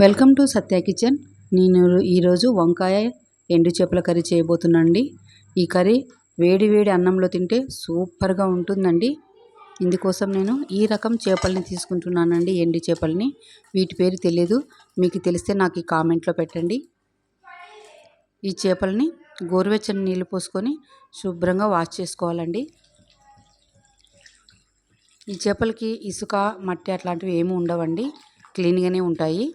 Welcome to Satya kitchen. నేను ఈరోజు వంకాయ ఎండు చేపల కర్రీ చేయబోతున్నానండి. ఈ కర్రీ వేడి వేడి అన్నంలో తింటే సూపర్గా ఉంటుందండి. ఇందుకోసం నేను ఈ రకం చేపల్ని తీసుకుంటున్నానండి ఎండు చేపల్ని. వీటి పేరు తెలియదు మీకు తెలిస్తే నాకు ఈ కామెంట్లో పెట్టండి. ఈ చేపల్ని గోరువెచ్చని నీళ్ళు పోసుకొని శుభ్రంగా వాష్ చేసుకోవాలండి. ఈ చేపలకి ఇసుక మట్టి అట్లాంటివి ఏమి ఉండవండి. క్లీన్గానే ఉంటాయి.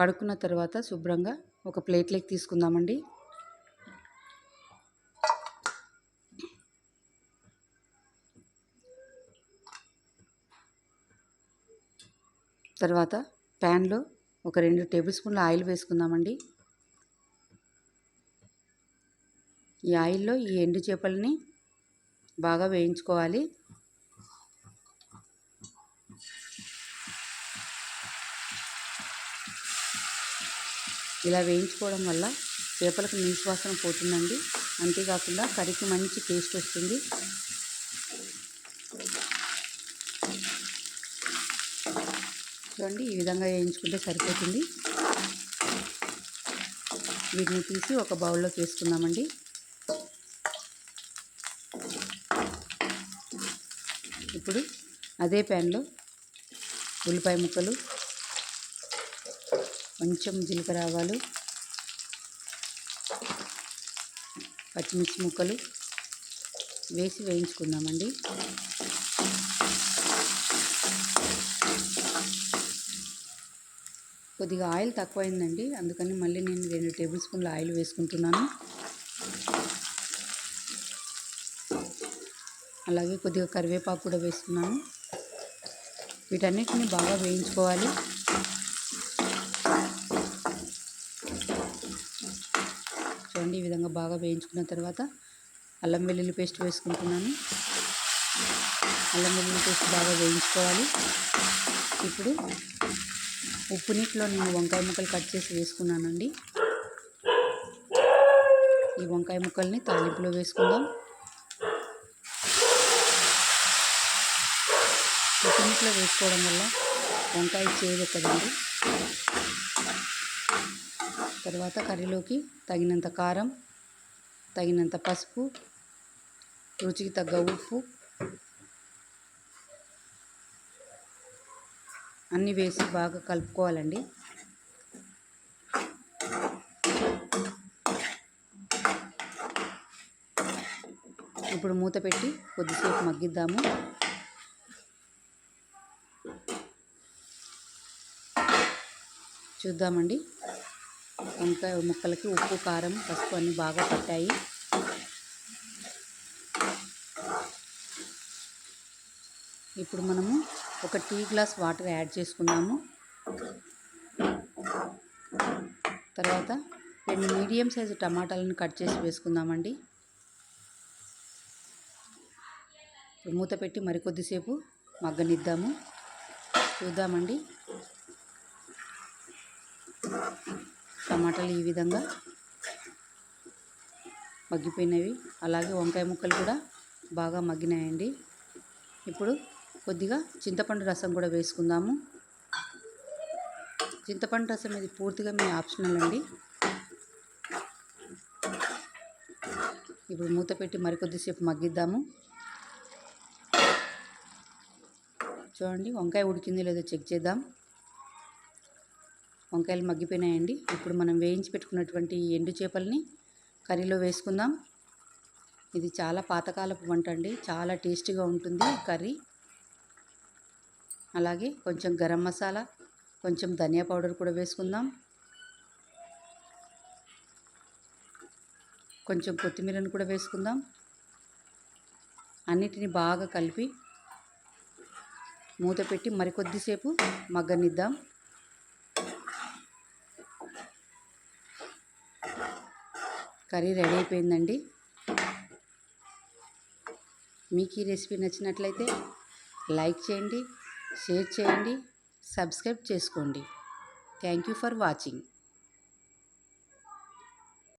కడుక్కున్న తర్వాత శుభ్రంగా ఒక ప్లేట్లోకి తీసుకుందామండి. తర్వాత ప్యాన్లో ఒక రెండు టేబుల్ స్పూన్ల ఆయిల్ వేసుకుందామండి. ఈ ఆయిల్లో ఈ ఎండు చేపలని బాగా వేయించుకోవాలి. ఇలా వేయించుకోవడం వల్ల చేపలకు నీసు వాసన పోతుందండి. అంతేకాకుండా కర్రీకి మంచి టేస్ట్ వస్తుంది. చూడండి ఈ విధంగా వేయించుకుంటే సరిపోతుంది. వీటిని తీసి ఒక బౌల్లోకి వేసుకుందామండి ఇప్పుడు అదే ప్యాన్లో ఉల్లిపాయ ముక్కలు కొంచెం జీలకర్ర ఆవాలు పచ్చిమిర్చి ముక్కలు వేసి వేయించుకుందామండి. కొద్దిగా ఆయిల్ తక్కువైందండి అందుకని మళ్ళీ నేను రెండు టేబుల్ స్పూన్ల ఆయిల్ వేసుకుంటున్నాను. అలాగే కొద్దిగా కరివేపాకు కూడా వేస్తున్నాను వీటన్నిటిని బాగా వేయించుకోవాలి. చూడండి ఈ విధంగా బాగా వేయించుకున్న తర్వాత అల్లం వెల్లుల్లి పేస్ట్ వేసుకుంటున్నాను. అల్లం వెల్లుల్లి పేస్ట్ బాగా వేయించుకోవాలి. ఇప్పుడు ఉప్పు నీటిలో నేను వంకాయ ముక్కలు కట్ చేసి వేసుకున్నానండి. ఈ వంకాయ ముక్కల్ని తాలింపులో వేసుకుందాం. ఉప్పు నీటిలో వేసుకోవడం వల్ల వంకాయ చేదు కదండి తర్వాత కర్రీలోకి తగినంత కారం తగినంత పసుపు రుచికి తగ్గ ఉప్పు అన్నీ వేసి బాగా కలుపుకోవాలండి. ఇప్పుడు మూత పెట్టి కొద్దిసేపు మగ్గిద్దాము. చూద్దామండి. వంకాయ ముక్కలకి ఉప్పు కారం పసుపు అన్నీ బాగా పట్టాయి. ఇప్పుడు మనము ఒక టీ గ్లాస్ వాటర్ యాడ్ చేసుకున్నాము తర్వాత రెండు మీడియం సైజు టమాటాలను కట్ చేసి వేసుకుందామండి. మూత పెట్టి మరికొద్దిసేపు మగ్గనిద్దాము. చూద్దామండి. టమాటాలు ఈ విధంగా మగ్గిపోయినవి. అలాగే వంకాయ ముక్కలు కూడా బాగా మగ్గినాయండి. ఇప్పుడు కొద్దిగా చింతపండు రసం కూడా వేసుకుందాము. చింతపండు రసం ఇది పూర్తిగా మీ ఆప్షనల్ అండి. ఇప్పుడు మూత పెట్టి మరికొద్దిసేపు మగ్గిద్దాము. చూడండి వంకాయ ఉడికింది లేదో చెక్ చేద్దాం. వంకాయలు మగ్గిపోయినాయండి. ఇప్పుడు మనం వేయించి పెట్టుకున్నటువంటి ఎండు చేపల్ని కర్రీలో వేసుకుందాం. ఇది చాలా పాతకాలపు వంట అండి. చాలా టేస్టీగా ఉంటుంది కర్రీ. అలాగే కొంచెం గరం మసాలా కొంచెం ధనియా పౌడర్ కూడా వేసుకుందాం. కొంచెం కొత్తిమీరను కూడా వేసుకుందాం. అన్నిటిని బాగా కలిపి మూత పెట్టి మరికొద్దిసేపు మగ్గనిద్దాం. కర్రీ రెడీ అయిపోయిందండి. మీకు ఈ రెసిపీ నచ్చినట్లయితే లైక్ చేయండి షేర్ చేయండి సబ్స్క్రైబ్ చేసుకోండి. Thank you for watching.